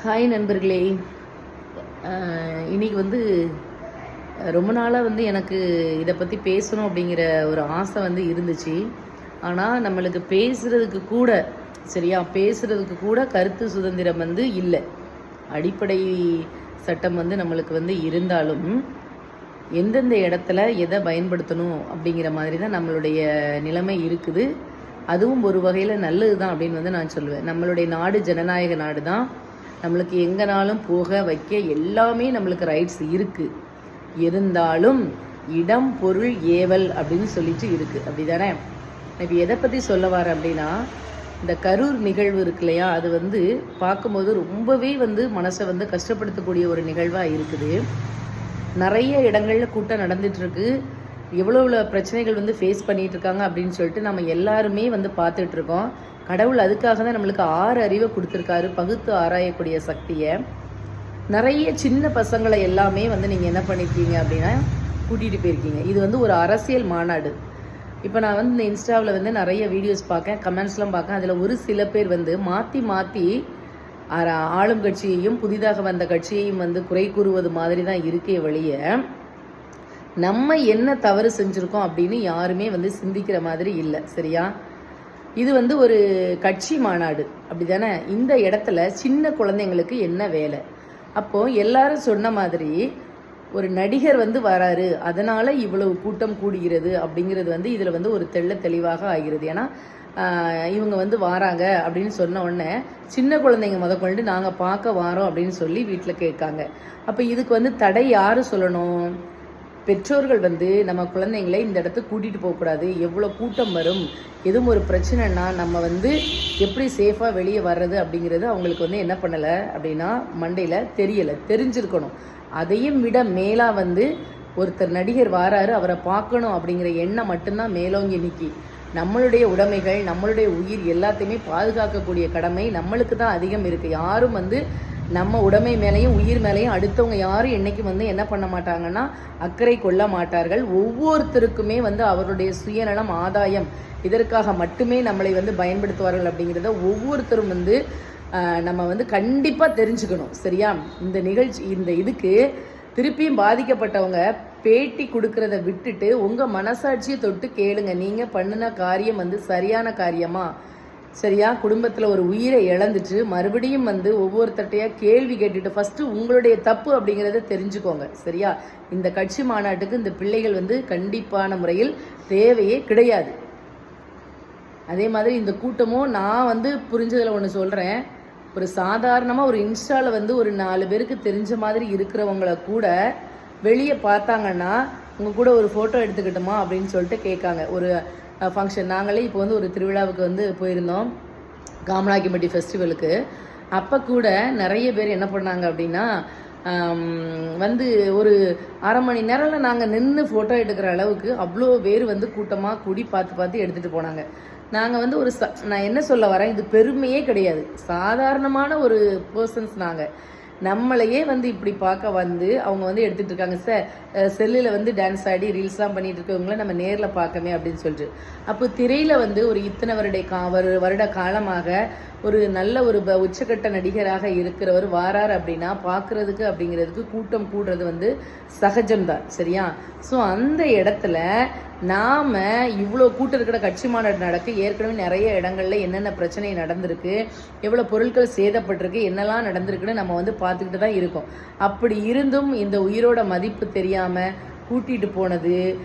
Hi நண்பர்களே. இன்றைக்கி இன்னைக்கு வந்து ரொம்ப நாளாக வந்து எனக்கு இதை பற்றி பேசணும் அப்படிங்கிற ஒரு ஆசை வந்து இருந்துச்சு. ஆனால் நம்மளுக்கு பேசுகிறதுக்கு கூட சரியா பேசுகிறதுக்கு கூட கருத்து சுதந்திரம் வந்து இல்லை. அடிப்படை சட்டம் வந்து நம்மளுக்கு வந்து இருந்தாலும் எந்தெந்த இடத்துல எதை பயன்படுத்தணும் அப்படிங்கிற மாதிரி தான் நம்மளுடைய நிலைமை இருக்குது. அதுவும் ஒரு வகையில் நல்லது தான் அப்படின்னு வந்து நான் சொல்லுவேன். நம்மளுடைய நாடு ஜனநாயக நாடு தான் நம்மளுக்கு எங்கனாலும் போக வைக்க எல்லாமே நம்மளுக்கு ரைட்ஸ் இருக்குது இருந்தாலும் இடம் பொருள் ஏவல் அப்படின்னு சொல்லிட்டு இருக்குது அப்படிதானே? இப்போ எதை பற்றி சொல்ல வரேன் அப்படின்னா இந்த கரூர் நிகழ்வு இருக்கு இல்லையா? அது வந்து பார்க்கும்போது ரொம்பவே வந்து மனசை வந்து கஷ்டப்படுத்தக்கூடிய ஒரு நிகழ்வாக இருக்குது. நிறைய இடங்கள்ல கூட்டம் நடந்துகிட்ருக்கு எவ்வளோ எவ்வளோ பிரச்சனைகள் வந்து ஃபேஸ் பண்ணிகிட்டு இருக்காங்க அப்படின்னு சொல்லிட்டு நம்ம எல்லாருமே வந்து பார்த்துட்ருக்கோம் கடவுள் அதுக்காக தான் நம்மளுக்கு ஆறு அறிவை கொடுத்துருக்காரு பகுத்து ஆராயக்கூடிய சக்தியை. நிறைய சின்ன பசங்களை எல்லாமே வந்து நீங்கள் என்ன பண்ணியிருக்கீங்க அப்படின்னா கூட்டிகிட்டு போயிருக்கீங்க. இது வந்து ஒரு அரசியல் மாநாடு. இப்போ நான் வந்து இந்த இன்ஸ்டாவில் வந்து நிறைய வீடியோஸ் பார்க்கேன் கமெண்ட்ஸ்லாம் பார்க்கேன். அதில் ஒரு சில பேர் வந்து மாற்றி மாற்றி ஆளும் கட்சியையும் புதிதாக வந்த கட்சியையும் வந்து குறை கூறுவது மாதிரி தான் இருக்கே வழிய நம்ம என்ன தவறு செஞ்சுருக்கோம் அப்படின்னு யாருமே வந்து சிந்திக்கிற மாதிரி இல்லை. சரியா? இது வந்து ஒரு கட்சி மாநாடு. அப்படி தானே இந்த இடத்துல சின்ன குழந்தைங்களுக்கு என்ன வேலை? அப்போ எல்லாரும் சொன்ன மாதிரி ஒரு நடிகர் வந்து வராரு. அதனால இவ்வளவு கூட்டம் கூடுகிறது அப்படிங்கிறது வந்து இதில் வந்து ஒரு தெள்ள தெளிவாக ஆகிறது. ஏன்னா இவங்க வந்து வாராங்க அப்படின்னு சொன்ன உடனே சின்ன குழந்தைங்க முதற்கொண்டு நாங்கள் பார்க்க வாரோம் அப்படின்னு சொல்லி வீட்டில் கேட்காங்க. அப்போ இதுக்கு வந்து தடை யார் சொல்லணும்? பெற்றோர்கள் வந்து நம்ம குழந்தைங்களை இந்த இடத்துக்கு கூட்டிகிட்டு போகக்கூடாது எவ்வளோ கூட்டம் வரும்? எதுவும் ஒரு பிரச்சனைனா நம்ம வந்து எப்படி சேஃபாக வெளியே வர்றது அப்படிங்கிறது அவங்களுக்கு வந்து என்ன பண்ணலை அப்படின்னா மண்டையில் தெரியலை தெரிஞ்சிருக்கணும். அதையும் விட மேலாக வந்து ஒருத்தர் நடிகர் வாராரு அவரை பார்க்கணும் அப்படிங்கிற எண்ணம் மட்டும்தான் மேலோங்கி நிற்கி நம்மளுடைய உடைமைகள் நம்மளுடைய உயிர் எல்லாத்தையுமே பாதுகாக்கக்கூடிய கடமை நம்மளுக்கு தான் அதிகம் இருக்குது யாரும் வந்து நம்ம உடைமை மேலேயும் உயிர் மேலேயும் அடுத்தவங்க யாரும் என்றைக்கும் வந்து என்ன பண்ண மாட்டாங்கன்னா அக்கறை கொள்ள மாட்டார்கள். ஒவ்வொருத்தருக்குமே வந்து அவருடைய சுயநலம் ஆதாயம் இதற்காக மட்டுமே நம்மளை வந்து பயன்படுத்துவார்கள் அப்படிங்கிறத ஒவ்வொருத்தரும் வந்து நம்ம வந்து கண்டிப்பாக தெரிஞ்சுக்கணும். சரியா? இந்த நிகழ்ச்சி இந்த இதுக்கு திருப்பியும் பாதிக்கப்பட்டவங்க பேட்டி கொடுக்கறத விட்டுட்டு உங்கள் மனசாட்சியை தொட்டு கேளுங்க. நீங்கள் பண்ணின காரியம் வந்து சரியான காரியமா? சரியா? குடும்பத்தில் ஒரு உயிரை இழந்துட்டு மறுபடியும் வந்து ஒவ்வொருத்தட்டையாக கேள்வி கேட்டுட்டு ஃபஸ்ட்டு உங்களுடைய தப்பு அப்படிங்கிறத தெரிஞ்சுக்கோங்க. சரியா? இந்த கட்சி மாநாட்டுக்கு இந்த பிள்ளைகள் வந்து கண்டிப்பான முறையில் தேவையே கிடையாது. அதே மாதிரி இந்த கூட்டமும் நான் வந்து புரிஞ்சதில் ஒன்று சொல்கிறேன் ஒரு சாதாரணமாக ஒரு இன்ஸ்டாவில் வந்து ஒரு நாலு பேருக்கு தெரிஞ்ச மாதிரி இருக்கிறவங்கள கூட வெளியே பார்த்தாங்கன்னா உங்கள் கூட ஒரு ஃபோட்டோ எடுத்துக்கிட்டோமா அப்படின்னு சொல்லிட்டு கேட்காங்க. ஒரு ஃபங்க்ஷன் நாங்களே இப்போ வந்து ஒரு திருவிழாவுக்கு வந்து போயிருந்தோம். காமநாயக்கம்பட்டி ஃபெஸ்டிவலுக்கு அப்போ கூட நிறைய பேர் என்ன பண்ணாங்க அப்படின்னா வந்து ஒரு அரை மணி நேரம்ல நாங்கள் நின்று ஃபோட்டோ எடுக்கிற அளவுக்கு அவ்வளோ பேர் வந்து கூட்டமாக கூடி பார்த்து பார்த்து எடுத்துகிட்டு போனாங்க. நாங்கள் வந்து ஒரு ச நான் என்ன சொல்ல வரேன் இது பெருமையே கிடையாது. சாதாரணமான ஒரு பர்சன்ஸ் நாங்கள் நம்மளையே வந்து இப்படி பார்க்க வந்து அவங்க வந்து எடுத்துகிட்டு இருக்காங்க. சார் செல்லில் வந்து டான்ஸ் ஆடி ரீல்ஸ்லாம் பண்ணிட்டு இருக்கவங்கள நம்ம நேரில் பார்க்கமே அப்படின்னு சொல்லிட்டு. அப்போ திரையில் வந்து ஒரு இத்தனை வருட கா வரு- வருட காலமாக ஒரு நல்ல ஒரு ப- உச்சக்கட்ட நடிகராக இருக்கிறவர் வாரார் அப்படின்னா பார்க்குறதுக்கு அப்படிங்கிறதுக்கு கூட்டம் கூடுறது வந்து சகஜம்தான் சரியா? ஸோ அந்த இடத்துல நாம் இவ்வளோ கூட்டம் இருக்கிற கட்சி மாநாடு நடக்க. ஏற்கனவே நிறைய இடங்களில் என்னென்ன பிரச்சனை நடந்திருக்கு எவ்வளோ பொருட்கள் சேதப்பட்டிருக்கு என்னெல்லாம் நடந்திருக்குன்னு நம்ம வந்து பார்த்துக்கிட்டு தான் இருக்கோம். அப்படி இருந்தும் இந்த உயிரோட மதிப்பு தெரியாமல் கூட்டிகிட்டு போனது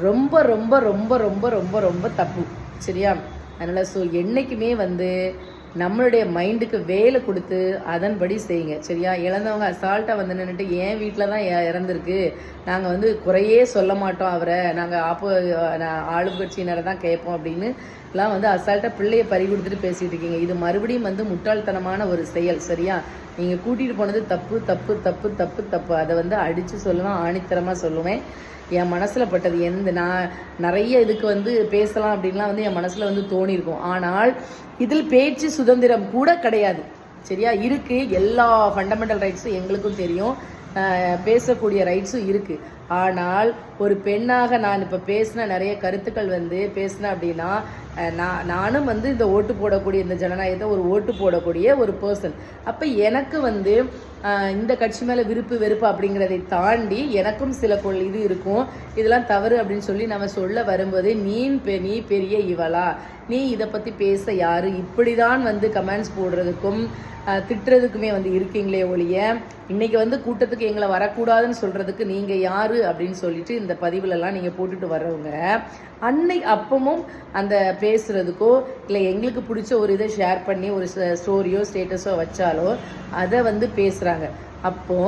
ரொம்ப ரொம்ப ரொம்ப ரொம்ப ரொம்ப ரொம்ப தப்பு. சரியா? அதனால் ஸோ என்னைக்குமே வந்து நம்மளுடைய மைண்டுக்கு வேலை கொடுத்து அதன்படி செய்யுங்க. சரியா? இழந்தவங்க அசால்ட்டாக வந்து நின்றுட்டு என் வீட்டில் தான் இறந்துருக்கு இறந்திருக்கு. நாங்கள் வந்து குறையே சொல்ல மாட்டோம் அவரை. நாங்கள் ஆப்போ ஆளுங்கட்சியினரை தான் கேட்போம் அப்படின்னு எல்லாம் வந்து அசால்ட்டாக பிள்ளையை பறி கொடுத்துட்டு பேசிகிட்டு இருக்கீங்க. இது மறுபடியும் வந்து முட்டாள்தனமான ஒரு செயல் சரியா? நீங்கள் கூட்டிகிட்டு போனது தப்பு தப்பு தப்பு தப்பு தப்பு. அதை வந்து அடித்து சொல்லலாம் ஆணித்தரமாக சொல்லுவேன். என் மனசில் பட்டது எந்த நான் நிறைய இதுக்கு வந்து பேசலாம் அப்படின்லாம் வந்து என் மனசில் வந்து தோணியிருக்கும் ஆனால் இதில் பேச்சு சுதந்திரம் கூட கிடையாது. சரியா? இருக்குது எல்லா ஃபண்டமெண்டல் ரைட்ஸும் எங்களுக்கும் தெரியும். பேசக்கூடிய ரைட்ஸும் இருக்குது ஆனால் ஒரு பெண்ணாக நான் இப்போ பேசின நிறைய கருத்துக்கள் வந்து பேசினேன் அப்படின்னா நான் நானும் வந்து இந்த ஓட்டு போடக்கூடிய இந்த ஜனநாயகத்தை ஒரு ஓட்டு போடக்கூடிய ஒரு பர்சன் அப்போ எனக்கு வந்து இந்த கட்சி மேலே விருப்பு வெறுப்பு அப்படிங்கிறதை தாண்டி எனக்கும் சில கொள் இது இருக்கும். இதெல்லாம் தவறு அப்படின்னு சொல்லி நம்ம சொல்ல வரும்போது நீன் பெ- நீ பெரிய இவளா? நீ இதை பற்றி பேச யார்? இப்படி தான் வந்து கமெண்ட்ஸ் போடுறதுக்கும் திட்டுறதுக்குமே வந்து இருக்கீங்களே ஒழிய இன்றைக்கி வந்து கூட்டத்துக்கு எங்களை வரக்கூடாதுன்னு சொல்கிறதுக்கு நீங்கள் யார்? அப்படின்னு சொல்லிட்டு இந்த பதிவுல எல்லாம் நீங்க போட்டுட்டு வர்றவங்க அன்னை அப்பமும் அந்த பேசுறதுக்கோ இல்லை எங்களுக்கு பிடிச்ச ஒரு இதை ஷேர் பண்ணி ஒரு ஸ்டோரியோ ஸ்டேட்டஸோ வச்சாலோ அதை வந்து பேசுறாங்க. அப்போ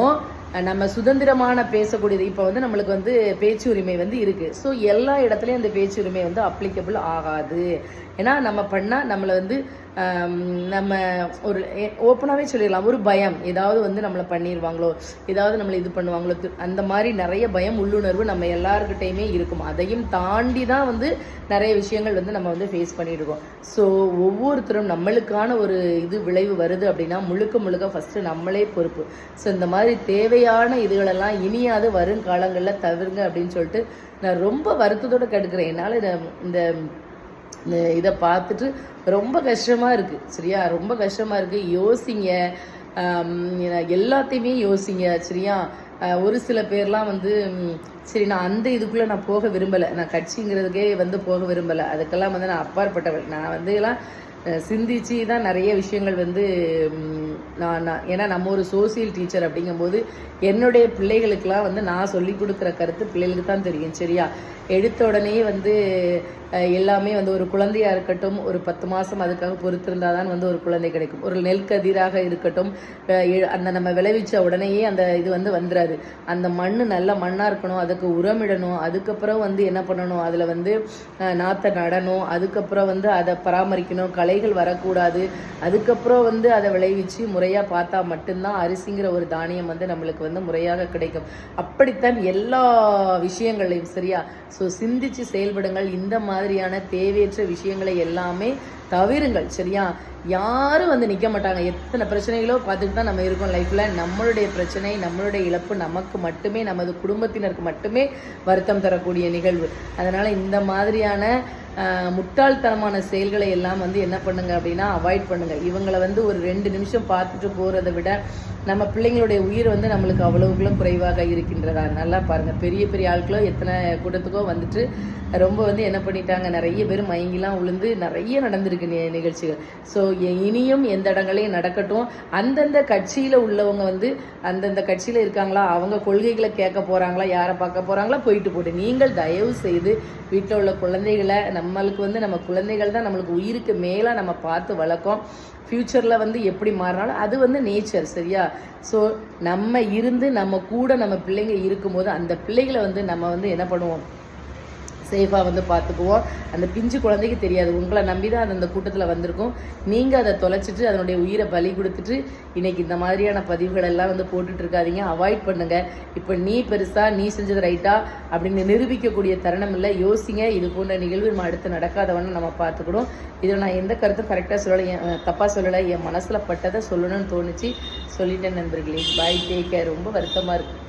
நம்ம சுதந்திரமான பேசக்கூடியது. இப்போ வந்து நம்மளுக்கு வந்து பேச்சு உரிமை வந்து இருக்கு. ஸோ எல்லா இடத்துலையும் அந்த பேச்சு உரிமை வந்து அப்ளிகபிள் ஆகாது. ஏன்னா நம்ம பண்ணால் நம்மளை வந்து நம்ம ஒரு ஓப்பனாகவே சொல்லிடலாம். ஒரு பயம். ஏதாவது வந்து நம்மளை பண்ணிடுவாங்களோ ஏதாவது நம்மளை இது பண்ணுவாங்களோ அந்த மாதிரி நிறைய பயம் உள்ளுணர்வு நம்ம எல்லாருக்கிட்டையுமே இருக்கும். அதையும் தாண்டி தான் வந்து நிறைய விஷயங்கள் வந்து நம்ம வந்து ஃபேஸ் பண்ணிட்டு ஸோ ஒவ்வொருத்தரும் நம்மளுக்கான ஒரு இது விளைவு வருது அப்படின்னா முழுக்க முழுக்க ஃபஸ்ட்டு நம்மளே பொறுப்பு. ஸோ இந்த மாதிரி தேவை தேவையான இதுகளெல்லாம் இனியாவது வரும் காலங்களில் தவிருங்க அப்படின்னு சொல்லிட்டு நான் ரொம்ப வருத்தத்தோட கெடுக்கிறேன் என்னால் இந்த இந்த இதை பார்த்துட்டு ரொம்ப கஷ்டமாக இருக்குது சரியா? ரொம்ப கஷ்டமாக இருக்குது யோசிங்க. எல்லாத்தையுமே யோசிங்க. சரியா? ஒரு சில பேர்லாம் வந்து சரி நான் அந்த இதுக்குள்ளே நான் போக விரும்பலை. நான் கட்சிங்கிறதுக்கே வந்து போக விரும்பலை. அதுக்கெல்லாம் வந்து நான் அப்பாற்பட்டவள். நான் வந்து எல்லாம் சிந்திச்சு தான் நிறைய விஷயங்கள் வந்து நான் நான் ஏன்னா நம்ம ஒரு சோசியல் டீச்சர் அப்படிங்கும்போது என்னுடைய பிள்ளைகளுக்கெல்லாம் வந்து நான் சொல்லி கொடுக்குற கருத்து பிள்ளைகளுக்கு தான் தெரியும் சரியா? எடுத்த உடனே வந்து எல்லாமே வந்து ஒரு குழந்தையாக இருக்கட்டும் ஒரு பத்து மாதம் அதுக்காக பொறுத்திருந்தால் தான் வந்து ஒரு குழந்தை கிடைக்கும். ஒரு நெல்கதிராக இருக்கட்டும் எ- அந்த நம்ம விளைவிச்ச உடனேயே அந்த இது வந்து வந்துடாது அந்த மண் நல்ல மண்ணாக இருக்கணும் அதுக்கு உரமிடணும் அதுக்கப்புறம் வந்து என்ன பண்ணணும் அதில் வந்து நாற்றை நடணும் அதுக்கப்புறம் வந்து அதை பராமரிக்கணும் களைகள் வரக்கூடாது அதுக்கப்புறம் வந்து அதை விளைவிச்சு முறையாக பார்த்தா மட்டும்தான் அரிசிங்கிற ஒரு தானியம் வந்து நம்மளுக்கு வந்து முறையாக கிடைக்கும். அப்படித்தான் எல்லா விஷயங்களையும் சரியா? ஸோ சிந்திச்சு செயல்படுங்கள். இந்த மாதிரியான தேவையற்ற விஷயங்களை எல்லாமே தவிருங்கள் சரியா? யாரும் வந்து நிற்க மாட்டாங்க. எத்தனை பிரச்சனைகளோ பார்த்துட்டு தான் நம்ம இருக்கோம் லைஃப்பில் நம்மளுடைய பிரச்சனை நம்மளுடைய இழப்பு நமக்கு மட்டுமே நமது குடும்பத்தினருக்கு மட்டுமே வருத்தம் தரக்கூடிய நிகழ்வு. அதனால் இந்த மாதிரியான முட்டாள்தனமான செயல்களை எல்லாம் வந்து என்ன பண்ணுங்க அப்படின்னா அவாய்ட் பண்ணுங்க. இவங்களை வந்து ஒரு ரெண்டு நிமிஷம் பார்த்துட்டு போகிறத விட நம்ம பிள்ளைங்களுடைய உயிர் வந்து நம்மளுக்கு அவ்வளவுக்குள்ள குறைவாக இருக்கின்றதா? நல்லா பாருங்க. பெரிய பெரிய ஆட்களோ எத்தனை கூட்டத்துக்கோ வந்துட்டு ரொம்ப வந்து என்ன பண்ணிட்டாங்க நிறைய பேர் மயங்கிலாம் உளுந்து நிறைய நடந்திருக்கு நிகழ்ச்சிகள். ஸோ இனியும் எந்த இடங்களையும் நடக்கட்டும். அந்தந்த கட்சியில் உள்ளவங்க வந்து அந்தந்த கட்சியில் இருக்காங்களா? அவங்க கொள்கைகளை கேட்க போகிறாங்களா யாரை பார்க்க போகிறாங்களா போயிட்டு போட்டு. நீங்கள் தயவு செய்து வீட்டில் உள்ள குழந்தைகளை நம்மளுக்கு வந்து நம்ம குழந்தைகள் தான் நம்மளுக்கு உயிருக்கு மேலே நம்ம பார்த்து வளர்க்கோம். ஃப்யூச்சரில் வந்து எப்படி மாறினாலும் அது வந்து நேச்சர் சரியா? ஸோ நம்ம இருந்து நம்ம கூட நம்ம பிள்ளைங்க இருக்கும்போது அந்த பிள்ளைகளை வந்து நம்ம வந்து என்ன பண்ணுவோம்? சேஃபாக வந்து பார்த்துக்குவோம். அந்த பிஞ்சு குழந்தைக்கு தெரியாது. உங்களை நம்பி தான் அது அந்த கூட்டத்தில் வந்திருக்கும். நீங்கள் அதை தொலைச்சிட்டு அதனுடைய உயிரை பலி கொடுத்துட்டு இன்றைக்கி இந்த மாதிரியான பதிவுகள் எல்லாம் வந்து போட்டுட்ருக்காதீங்க அவாய்ட் பண்ணுங்கள் இப்போ நீ பெருசாக நீ செஞ்சது ரைட்டாக அப்படின்னு நிரூபிக்கக்கூடிய தருணம் இல்லை. யோசிங்க. இது போன்ற நிகழ்வு நம்ம அடுத்து நடக்காதவன்னு நம்ம பார்த்துக்கணும். இதில் நான் எந்த கருத்தும் கரெக்டாக சொல்லலை. என் தப்பாக சொல்லலை. என் மனசில் பட்டதை சொல்லணும்னு தோணுச்சு. சொல்லிட்டேன் நண்பர்களே. பாய் டேக் கேர் ரொம்ப வருத்தமாக இருக்குது